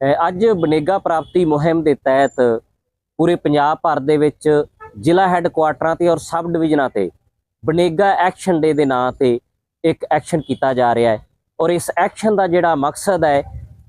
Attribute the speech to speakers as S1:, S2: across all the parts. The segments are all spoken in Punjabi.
S1: ਅੱਜ ਬਨੇਗਾ ਪ੍ਰਾਪਤੀ ਮੁਹਿੰਮ ਦੇ ਤਹਿਤ ਪੂਰੇ ਪੰਜਾਬ ਭਰ ਦੇ ਵਿੱਚ ਜ਼ਿਲ੍ਹਾ ਹੈੱਡਕੁਆਟਰਾਂ ਤੇ ਔਰ ਸਬ ਡਿਵੀਜ਼ਨਾਂ ਤੇ ਬਨੇਗਾ ਐਕਸ਼ਨ ਡੇ ਦੇ ਨਾਂ ਤੇ ਇੱਕ ਐਕਸ਼ਨ ਕੀਤਾ ਜਾ ਰਿਹਾ ਹੈ। ਔਰ ਇਸ ਐਕਸ਼ਨ ਦਾ ਜਿਹੜਾ ਮਕਸਦ ਹੈ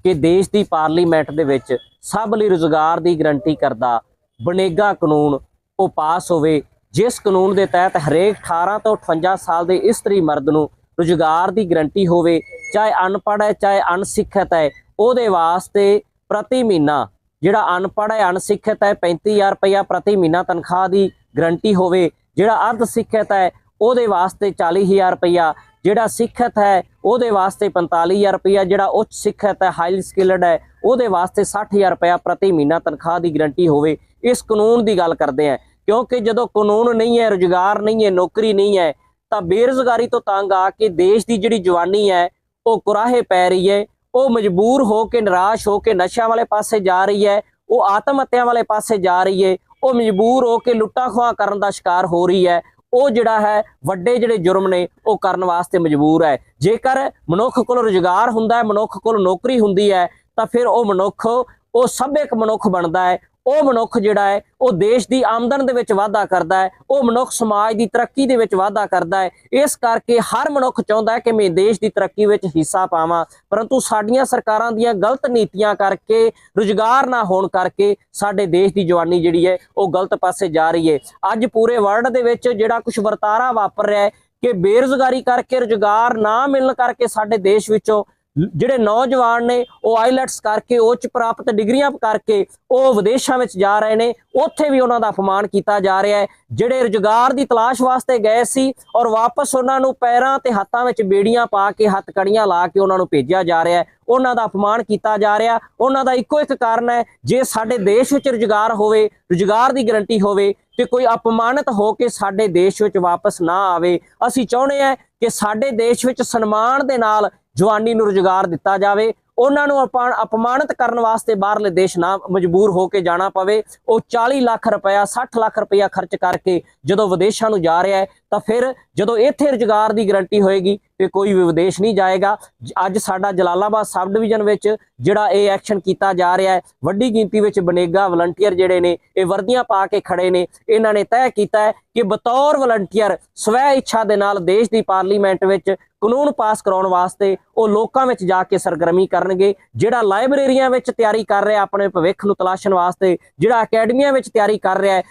S1: ਕਿ ਦੇਸ਼ ਦੀ ਪਾਰਲੀਮੈਂਟ ਦੇ ਵਿੱਚ ਸਭ ਲਈ ਰੁਜ਼ਗਾਰ ਦੀ ਗਰੰਟੀ ਕਰਦਾ ਬਨੇਗਾ ਕਾਨੂੰਨ ਉਹ ਪਾਸ ਹੋਵੇ, ਜਿਸ ਕਾਨੂੰਨ ਦੇ ਤਹਿਤ ਹਰੇਕ 18 ਤੋਂ 58 ਸਾਲ ਦੇ ਇਸਤਰੀ ਮਰਦ ਨੂੰ ਰੁਜ਼ਗਾਰ ਦੀ ਗਰੰਟੀ ਹੋਵੇ, ਚਾਹੇ ਅਨਪੜ੍ਹ ਹੈ, ਚਾਹੇ ਅਣਸਿੱਖਿਅਤ ਹੈ ਉਹਦੇ ਵਾਸਤੇ ਪ੍ਰਤੀ ਮਹੀਨਾ, ਜਿਹੜਾ ਅਨਪੜ੍ਹ ਹੈ, ਅਣਸਿੱਖਿਅਤ ਹੈ 35000 ਰੁਪਇਆ ਪ੍ਰਤੀ ਮਹੀਨਾ ਤਨਖਾਹ ਦੀ ਗਰੰਟੀ ਹੋਵੇ, ਜਿਹੜਾ ਅਰਧ ਸਿੱਖਿਅਤ ਹੈ, ਉਹਦੇ ਵਾਸਤੇ 40000 ਰੁਪਇਆ, ਜਿਹੜਾ ਸਿੱਖਿਅਤ ਹੈ, ਉਹਦੇ ਵਾਸਤੇ 45000 ਰੁਪਇਆ, ਜਿਹੜਾ ਉੱਚ ਸਿੱਖਿਅਤ ਹੈ ਹਾਈ ਸਕਿਲਡ ਹੈ, ਉਹਦੇ ਵਾਸਤੇ 60000 ਰੁਪਇਆ ਪ੍ਰਤੀ ਮਹੀਨਾ ਤਨਖਾਹ ਦੀ ਗਰੰਟੀ ਹੋਵੇ। ਇਸ ਕਾਨੂੰਨ ਦੀ ਗੱਲ ਕਰਦੇ ਹਾਂ, ਕਿਉਂਕਿ ਜਦੋਂ ਕਾਨੂੰਨ ਨਹੀਂ ਹੈ, ਰੁਜ਼ਗਾਰ ਨਹੀਂ ਹੈ, ਨੌਕਰੀ ਨਹੀਂ ਹੈ, ਤਾਂ ਬੇਰੁਜ਼ਗਾਰੀ ਤੋਂ ਤੰਗ ਆ ਕੇ ਦੇਸ਼ ਦੀ ਜਿਹੜੀ ਜਵਾਨੀ ਹੈ, ਉਹ ਕੁਰਾਹੇ ਪੈ ਰਹੀ ਹੈ। ਉਹ ਮਜਬੂਰ ਹੋ ਕੇ, ਨਿਰਾਸ਼ ਹੋ ਕੇ ਨਸ਼ਿਆਂ ਵਾਲੇ ਪਾਸੇ ਜਾ ਰਹੀ ਹੈ, ਉਹ ਆਤਮ ਹੱਤਿਆ ਵਾਲੇ ਪਾਸੇ ਜਾ ਰਹੀ ਹੈ, ਉਹ ਮਜਬੂਰ ਹੋ ਕੇ ਲੁੱਟਾ ਖੋਹਾਂ ਕਰਨ ਦਾ ਸ਼ਿਕਾਰ ਹੋ ਰਹੀ ਹੈ, ਉਹ ਜਿਹੜਾ ਹੈ, ਵੱਡੇ ਜਿਹੜੇ ਜੁਰਮ ਨੇ, ਉਹ ਕਰਨ ਵਾਸਤੇ ਮਜਬੂਰ ਹੈ। ਜੇਕਰ ਮਨੁੱਖ ਕੋਲ ਰੁਜ਼ਗਾਰ ਹੁੰਦਾ ਹੈ, ਮਨੁੱਖ ਕੋਲ ਨੌਕਰੀ ਹੁੰਦੀ ਹੈ, ਤਾਂ ਫਿਰ ਉਹ ਮਨੁੱਖ, ਉਹ ਸਭਿਅਕ ਮਨੁੱਖ ਬਣਦਾ ਹੈ ਉਹ ਮਨੁੱਖ ਜਿਹੜਾ ਹੈ, ਉਹ ਦੇਸ਼ ਦੀ ਆਮਦਨ ਦੇ ਵਿੱਚ ਵਾਧਾ ਕਰਦਾ ਹੈ, ਉਹ ਮਨੁੱਖ ਸਮਾਜ ਦੀ ਤਰੱਕੀ ਦੇ ਵਿੱਚ ਵਾਧਾ ਕਰਦਾ ਹੈ। ਇਸ ਕਰਕੇ ਹਰ ਮਨੁੱਖ ਚਾਹੁੰਦਾ ਹੈ ਕਿ ਮੈਂ ਦੇਸ਼ ਦੀ ਤਰੱਕੀ ਵਿੱਚ ਹਿੱਸਾ ਪਾਵਾਂ। ਪਰੰਤੂ ਸਾਡੀਆਂ ਸਰਕਾਰਾਂ ਦੀਆਂ ਗਲਤ ਨੀਤੀਆਂ ਕਰਕੇ, ਰੁਜ਼ਗਾਰ ਨਾ ਹੋਣ ਕਰਕੇ ਸਾਡੇ ਦੇਸ਼ ਦੀ ਜਵਾਨੀ ਜਿਹੜੀ ਹੈ, ਉਹ ਗਲਤ ਪਾਸੇ ਜਾ ਰਹੀ ਹੈ। ਅੱਜ ਪੂਰੇ ਵਰਲਡ ਦੇ ਵਿੱਚ ਜਿਹੜਾ ਕੁਝ ਵਰਤਾਰਾ ਵਾਪਰ ਰਿਹਾ ਹੈ ਕਿ ਬੇਰੁਜ਼ਗਾਰੀ ਕਰਕੇ, ਰੁਜ਼ਗਾਰ ਨਾ ਮਿਲਣ ਕਰਕੇ ਸਾਡੇ ਦੇਸ਼ ਵਿੱਚੋਂ ਜਿਹੜੇ ਨੌਜਵਾਨ ਨੇ ਉਹ ਆਈਲੈਟਸ ਕਰਕੇ ਉੱਚ ਪ੍ਰਾਪਤ ਡਿਗਰੀਆਂ ਕਰਕੇ ਉਹ ਵਿਦੇਸ਼ਾਂ ਵਿੱਚ ਜਾ ਰਹੇ ਨੇ, ਉੱਥੇ ਵੀ ਉਹਨਾਂ ਦਾ ਅਪਮਾਨ ਕੀਤਾ ਜਾ ਰਿਹਾ ਹੈ। ਜਿਹੜੇ ਰੁਜ਼ਗਾਰ ਦੀ ਤਲਾਸ਼ ਵਾਸਤੇ ਗਏ ਸੀ ਔਰ ਵਾਪਸ ਉਹਨਾਂ ਨੂੰ ਪੈਰਾਂ ਤੇ ਹੱਥਾਂ ਵਿੱਚ ਬੇੜੀਆਂ ਪਾ ਕੇ ਹੱਥ ਕੜੀਆਂ ਲਾ ਕੇ ਉਹਨਾਂ ਨੂੰ ਭੇਜਿਆ ਜਾ ਰਿਹਾ ਹੈ। ਉਹਨਾਂ ਦਾ ਅਪਮਾਨ ਕੀਤਾ ਜਾ ਰਿਹਾ। ਉਹਨਾਂ ਦਾ ਇੱਕੋ ਇੱਕ ਕਾਰਨ ਹੈ, ਜੇ ਸਾਡੇ ਦੇਸ਼ ਵਿੱਚ ਰੁਜ਼ਗਾਰ ਹੋਵੇ, ਰੁਜ਼ਗਾਰ ਦੀ ਗਰੰਟੀ ਹੋਵੇ ਤੇ ਕੋਈ ਅਪਮਾਨਿਤ ਹੋ ਕੇ ਸਾਡੇ ਦੇਸ਼ ਵਿੱਚ ਵਾਪਸ ਨਾ ਆਵੇ, ਅਸੀਂ ਚਾਹੁੰਦੇ ਹਾਂ ਕਿ ਸਾਡੇ ਦੇਸ਼ ਵਿੱਚ ਸਨਮਾਨ ਦੇ ਨਾਲ ਜਵਾਨੀ ਨੂੰ ਰੁਜ਼ਗਾਰ ਦਿੱਤਾ ਜਾਵੇ, ਉਹਨਾਂ ਨੂੰ ਅਪਾਨ- ਅਪਮਾਨਿਤ ਕਰਨ ਵਾਸਤੇ ਬਾਹਰਲੇ ਦੇਸ਼ ਨਾ ਮਜਬੂਰ ਹੋ ਕੇ ਜਾਣਾ ਪਵੇ, ਉਹ 40 ਲੱਖ ਰੁਪਇਆ 60 ਲੱਖ ਰੁਪਇਆ ਖਰਚ ਕਰਕੇ ਜਦੋਂ ਵਿਦੇਸ਼ਾਂ ਨੂੰ ਜਾ ਰਿਹਾ ਹੈ, ਤਾਂ ਫਿਰ ਜਦੋਂ ਇੱਥੇ ਰੁਜ਼ਗਾਰ ਦੀ ਗਰੰਟੀ ਹੋਏਗੀ, ਤੇ ਕੋਈ ਵੀ ਵਿਦੇਸ਼ ਨਹੀਂ ਜਾਏਗਾ। ਅੱਜ ਸਾਡਾ ਜਲਾਲਾਬਾਦ ਸਬ ਡਿਵੀਜ਼ਨ ਵਿੱਚ ਜਿਹੜਾ ਇਹ ਐਕਸ਼ਨ ਕੀਤਾ ਜਾ ਰਿਹਾ ਹੈ, ਵੱਡੀ ਗਿਣਤੀ ਵਿੱਚ ਬਨੇਗਾ ਵਲੰਟੀਅਰ ਜਿਹੜੇ ਨੇ, ਇਹ ਵਰਦੀਆਂ ਪਾ ਕੇ ਖੜੇ ਨੇ। ਇਹਨਾਂ ਨੇ ਤੈਅ ਕੀਤਾ ਹੈ ਕਿ ਬਤੌਰ ਵਲੰਟੀਅਰ ਸਵੈ ਇੱਛਾ ਦੇ ਨਾਲ ਦੇਸ਼ ਦੀ ਪਾਰਲੀਮੈਂਟ ਵਿੱਚ ਕਾਨੂੰਨ ਪਾਸ ਕਰਾਉਣ ਵਾਸਤੇ ਉਹ ਲੋਕਾਂ ਵਿੱਚ ਜਾ ਕੇ ਸਰਗਰਮੀ ਕਰਨਗੇ, ਜਿਹੜਾ ਲਾਇਬ੍ਰੇਰੀਆਂ ਵਿੱਚ ਤਿਆਰੀ ਕਰ ਰਿਹਾ ਆਪਣੇ ਭਵਿੱਖ ਨੂੰ ਤਲਾਸ਼ਣ ਵਾਸਤੇ, ਜਿਹੜਾ ਅਕੈਡਮੀਆਂ ਵਿੱਚ ਤਿਆਰੀ ਕਰ ਰਿਹਾ ਹੈ।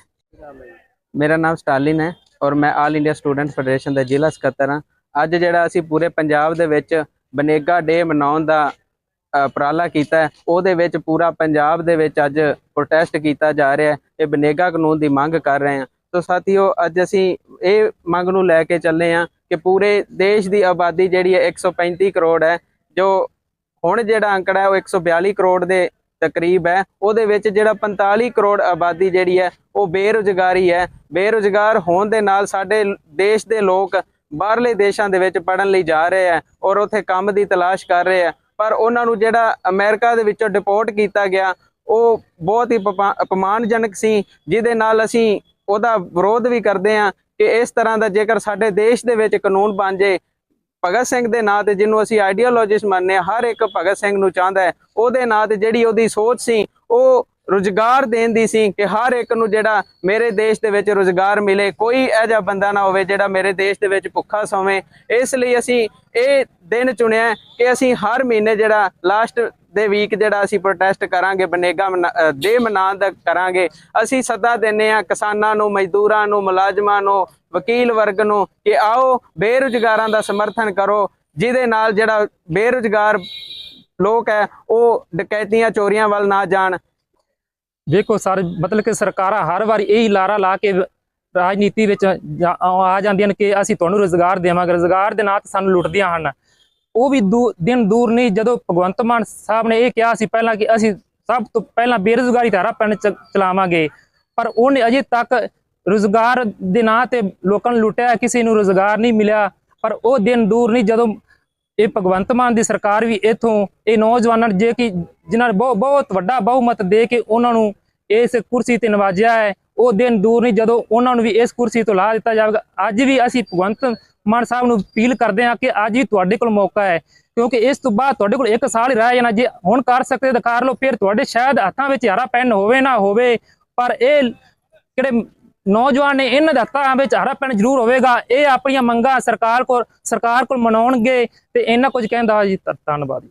S2: ਮੇਰਾ ਨਾਮ ਸਟਾਲਿਨ ਹੈ ਔਰ ਮੈਂ ਆਲ ਇੰਡੀਆ ਸਟੂਡੈਂਟ ਫੈਡਰੇਸ਼ਨ ਦਾ ਜ਼ਿਲ੍ਹਾ ਸਕੱਤਰ ਹਾਂ। ਅੱਜ ਜਿਹੜਾ ਅਸੀਂ ਪੂਰੇ ਪੰਜਾਬ ਦੇ ਵਿੱਚ ਬਨੇਗਾ ਡੇ ਮਨਾਉਣ ਦਾ ਉਪਰਾਲਾ ਕੀਤਾ ਉਹਦੇ ਵਿੱਚ ਪੂਰਾ ਪੰਜਾਬ ਦੇ ਵਿੱਚ ਅੱਜ ਪ੍ਰੋਟੈਸਟ ਕੀਤਾ ਜਾ ਰਿਹਾ ਹੈ। ਇਹ ਬਨੇਗਾ ਕਾਨੂੰਨ ਦੀ ਮੰਗ ਕਰ ਰਹੇ ਹਾਂ। ਸੋ ਸਾਥੀਓ, ਅੱਜ ਅਸੀਂ ਇਹ ਮੰਗ ਨੂੰ ਲੈ ਕੇ ਚੱਲੇ ਹਾਂ ਕਿ ਪੂਰੇ ਦੇਸ਼ ਦੀ ਆਬਾਦੀ ਜਿਹੜੀ ਹੈ 135 ਕਰੋੜ ਹੈ, ਜੋ ਹੁਣ ਜਿਹੜਾ ਅੰਕੜਾ ਹੈ ਉਹ 142 ਕਰੋੜ ਦੇ ਤਕਰੀਬ ਹੈ, ਉਹਦੇ ਵਿੱਚ ਜਿਹੜਾ 45 ਕਰੋੜ ਆਬਾਦੀ ਜਿਹੜੀ ਹੈ ਉਹ ਬੇਰੁਜ਼ਗਾਰੀ ਹੈ, ਬੇਰੁਜ਼ਗਾਰ ਹੋਣ ਦੇ ਨਾਲ ਸਾਡੇ ਦੇਸ਼ ਦੇ ਲੋਕ ਬਾਹਰਲੇ ਦੇਸ਼ਾਂ ਦੇ ਵਿੱਚ ਪੜਨ ਲਈ ਜਾ ਰਹੇ ਆ ਔਰ ਉੱਥੇ ਕੰਮ ਦੀ ਤਲਾਸ਼ ਕਰ ਰਹੇ ਆ ਪਰ ਉਹਨਾਂ ਨੂੰ ਜਿਹੜਾ ਅਮਰੀਕਾ ਦੇ ਵਿੱਚੋਂ ਡਿਪੋਰਟ ਕੀਤਾ ਗਿਆ, ਉਹ ਬਹੁਤ ਹੀ ਪਪਾ- ਅਪਮਾਨਜਨਕ ਸੀ, ਜਿਹਦੇ ਨਾਲ ਅਸੀਂ ਉਹਦਾ ਵਿਰੋਧ ਵੀ ਕਰਦੇ ਆ ਕਿ ਇਸ ਤਰ੍ਹਾਂ ਦਾ ਜੇਕਰ ਸਾਡੇ ਦੇਸ਼ ਦੇ ਵਿੱਚ ਕਾਨੂੰਨ ਬਣ ਜੇ, ਭਗਤ ਸਿੰਘ ਦੇ ਨਾਂ ਤੇ ਜਿਹਨੂੰ ਅਸੀਂ ਆਈਡੀਓਲੋਜਿਸਟ ਮੰਨਦੇ ਹਰ ਇੱਕ ਭਗਤ ਸਿੰਘ ਨੂੰ ਚਾਹੁੰਦਾ ਹੈ, ਉਹਦੇ ਨਾਂ ਤੇ ਜਿਹੜੀ ਉਹਦੀ ਸੋਚ ਸੀ, ਉਹ ਰੁਜ਼ਗਾਰ ਦੇਣ ਦੀ ਸੀ ਕਿ ਹਰ ਇੱਕ ਨੂੰ ਜਿਹੜਾ ਮੇਰੇ ਦੇਸ਼ ਦੇ ਵਿੱਚ ਰੁਜ਼ਗਾਰ ਮਿਲੇ, ਕੋਈ ਇਹੋ ਜਿਹਾ ਬੰਦਾ ਨਾ ਹੋਵੇ ਜਿਹੜਾ ਮੇਰੇ ਦੇਸ਼ ਦੇ ਵਿੱਚ ਭੁੱਖਾ ਸੌਵੇ। ਇਸ ਲਈ ਅਸੀਂ ਇਹ ਦਿਨ ਚੁਣਿਆ ਕਿ ਅਸੀਂ ਹਰ ਮਹੀਨੇ ਜਿਹੜਾ ਲਾਸਟ ਦੇ ਵੀਕ ਜਿਹੜਾ ਅਸੀਂ ਪ੍ਰੋਟੈਸਟ ਕਰਾਂਗੇ, ਬਨੇਗਾ ਦੇ ਮਨਾਉਣ ਦਾ ਕਰਾਂਗੇ, ਅਸੀਂ ਸੱਦਾ ਦਿੰਨੇ ਆ ਕਿਸਾਨਾਂ ਨੂੰ, ਮਜ਼ਦੂਰਾਂ ਨੂੰ, ਮੁਲਾਜ਼ਮਾਂ ਨੂੰ, ਵਕੀਲ ਵਰਗ ਨੂੰ ਕਿ ਆਓ ਬੇਰੁਜ਼ਗਾਰਾਂ ਦਾ ਸਮਰਥਨ ਕਰੋ, ਜਿਹਦੇ ਨਾਲ ਜਿਹੜਾ ਬੇਰੁਜ਼ਗਾਰ ਲੋਕ ਹੈ, ਉਹ ਡਕੈਤੀਆਂ ਚੋਰੀਆਂ ਵੱਲ ਨਾ ਜਾਣ।
S3: ਦੇਖੋ ਸਰ, ਮਤਲਬ ਕਿ ਸਰਕਾਰਾਂ ਹਰ ਵਾਰੀ ਇਹੀ ਲਾਰਾ ਲਾ ਕੇ ਰਾਜਨੀਤੀ ਵਿੱਚ ਜਾ- ਆ ਜਾਂਦੀਆਂ ਨੇ ਕਿ ਅਸੀਂ ਤੁਹਾਨੂੰ ਰੋਜ਼ਗਾਰ ਦੇਵਾਂਗੇ, ਰੋਜ਼ਗਾਰ ਦੇ ਨਾਂ ਤੇ ਸਾਨੂੰ ਲੁੱਟਦੀਆਂ ਹਨ। ਉਹ ਵੀ ਦੂ- ਦਿਨ ਦੂਰ ਨਹੀਂ, ਜਦੋਂ ਭਗਵੰਤ ਮਾਨ ਸਾਹਿਬ ਨੇ ਇਹ ਕਿਹਾ ਸੀ ਪਹਿਲਾਂ ਕਿ ਅਸੀਂ ਸਭ ਤੋਂ ਪਹਿਲਾਂ ਬੇਰੁਜ਼ਗਾਰੀ ਧਾਰਾ ਪਿੰਡ ਚਲਾਵਾਂਗੇ, ਪਰ ਉਹਨੇ ਅਜੇ ਤੱਕ ਰੋਜ਼ਗਾਰ ਦੇ ਨਾਂ ਤੇ ਲੋਕਾਂ ਨੂੰ ਲੁੱਟਿਆ, ਕਿਸੇ ਨੂੰ ਰੋਜ਼ਗਾਰ ਨਹੀਂ ਮਿਲਿਆ, ਪਰ ਉਹ ਦਿਨ ਦੂਰ ਨਹੀਂ, ਜਦੋਂ ਇਹ ਭਗਵੰਤ ਮਾਨ ਦੀ ਸਰਕਾਰ ਵੀ ਇਥੋਂ ਇਹ ਨੌਜਵਾਨਾਂ ਨੂੰ ਜੇ ਕਿ ਜਿਨ੍ਹਾਂ ਨੇ ਬਹੁਤ ਬਹੁਤ ਵੱਡਾ ਬਹੁਮਤ ਦੇ ਕੇ ਉਹਨਾਂ ਨੂੰ ਇਸ ਕੁਰਸੀ ਤੇ ਨਵਾਜਿਆ ਹੈ, ਉਹ ਦਿਨ ਦੂਰ ਨਹੀਂ, ਜਦੋਂ ਉਹਨਾਂ ਨੂੰ ਵੀ ਇਸ ਕੁਰਸੀ ਤੋਂ ਲਾ ਦਿੱਤਾ ਜਾਵੇਗਾ। ਅੱਜ ਵੀ ਅਸੀਂ ਭਗਵੰਤ ਮਾਨ ਸਾਹਿਬ ਨੂੰ ਅਪੀਲ ਕਰਦੇ ਹਾਂ ਕਿ ਅੱਜ ਵੀ ਤੁਹਾਡੇ ਕੋਲ ਮੌਕਾ ਹੈ, ਕਿਉਂਕਿ ਇਸ ਤੋਂ ਬਾਅਦ ਤੁਹਾਡੇ ਕੋਲ ਇੱਕ ਸਾਲ ਹੀ ਰਹਿ ਜਾਣਾ, ਜੇ ਹੁਣ ਕਰ ਸਕਦੇ ਤਾਂ ਕਰ ਲਓ, ਫਿਰ ਤੁਹਾਡੇ ਸ਼ਾਇਦ ਹੱਥਾਂ ਵਿੱਚ ਹਰਾ ਪੈਨ ਹੋਵੇ ਨਾ ਹੋਵੇ, ਪਰ ਇਹ ਜਿਹੜੇ ਨੌਜਵਾਨ ਨੇ, ਇਹਨਾਂ ਦੇ ਹੱਥਾਂ ਵਿੱਚ ਹਰਾ ਪੈਨ ਜ਼ਰੂਰ ਹੋਵੇਗਾ, ਇਹ ਆਪਣੀਆਂ ਮੰਗਾਂ ਸਰਕਾਰ ਕੋਲ ਸਰਕਾਰ ਕੋਲ ਮਨਾਉਣਗੇ, ਤੇ ਇਹਨਾਂ ਕੁਝ ਕਹਿੰਦਾ ਜੀ ਧੰਨਵਾਦ